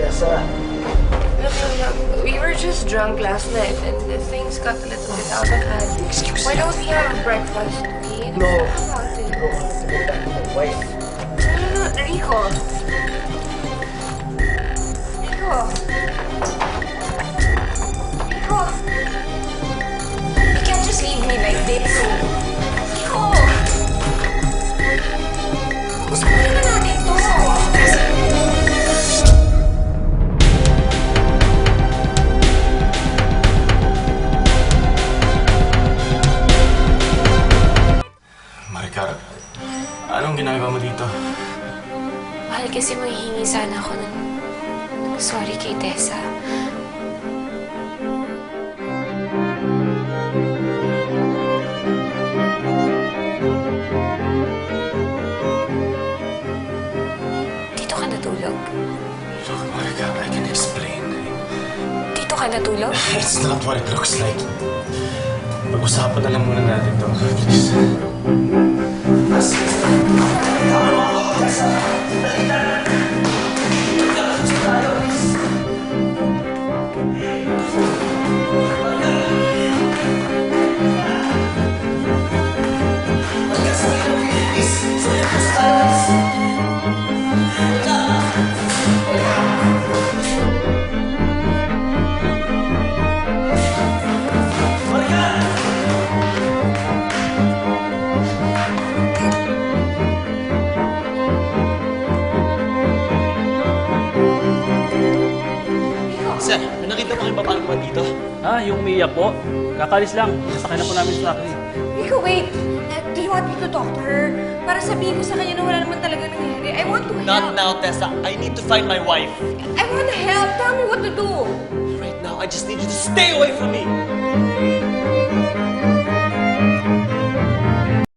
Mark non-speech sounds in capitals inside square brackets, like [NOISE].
there, sir. We were just drunk last night and things got a little bit out of hand. Excuse Why don't we have breakfast? No. I want. No, no, Rico. Rico. Rico. You can't just leave me like this. Anong ginagawa mo dito? Mahal kasi mahihingi sana ako ng sorry kay Tessa. Dito ka natulog? Look, Maricar, I can explain. Dito ka natulog? [LAUGHS] It's not what it looks like. Pag-usapan na lang muna natin to. Please. Sir, may nakita mo kayong ba dito? Ah, yung umiiyak po. Kakalis lang. Sasakay na po namin sa taxi. Rico, wait. Do you want me to talk to her? Para sabihin ko sa kanya na wala naman talaga nangyayari. I want to help. Not now, Tessa. I need to find my wife. I want to help. Tell me what to do. Right now, I just need you to stay away from me.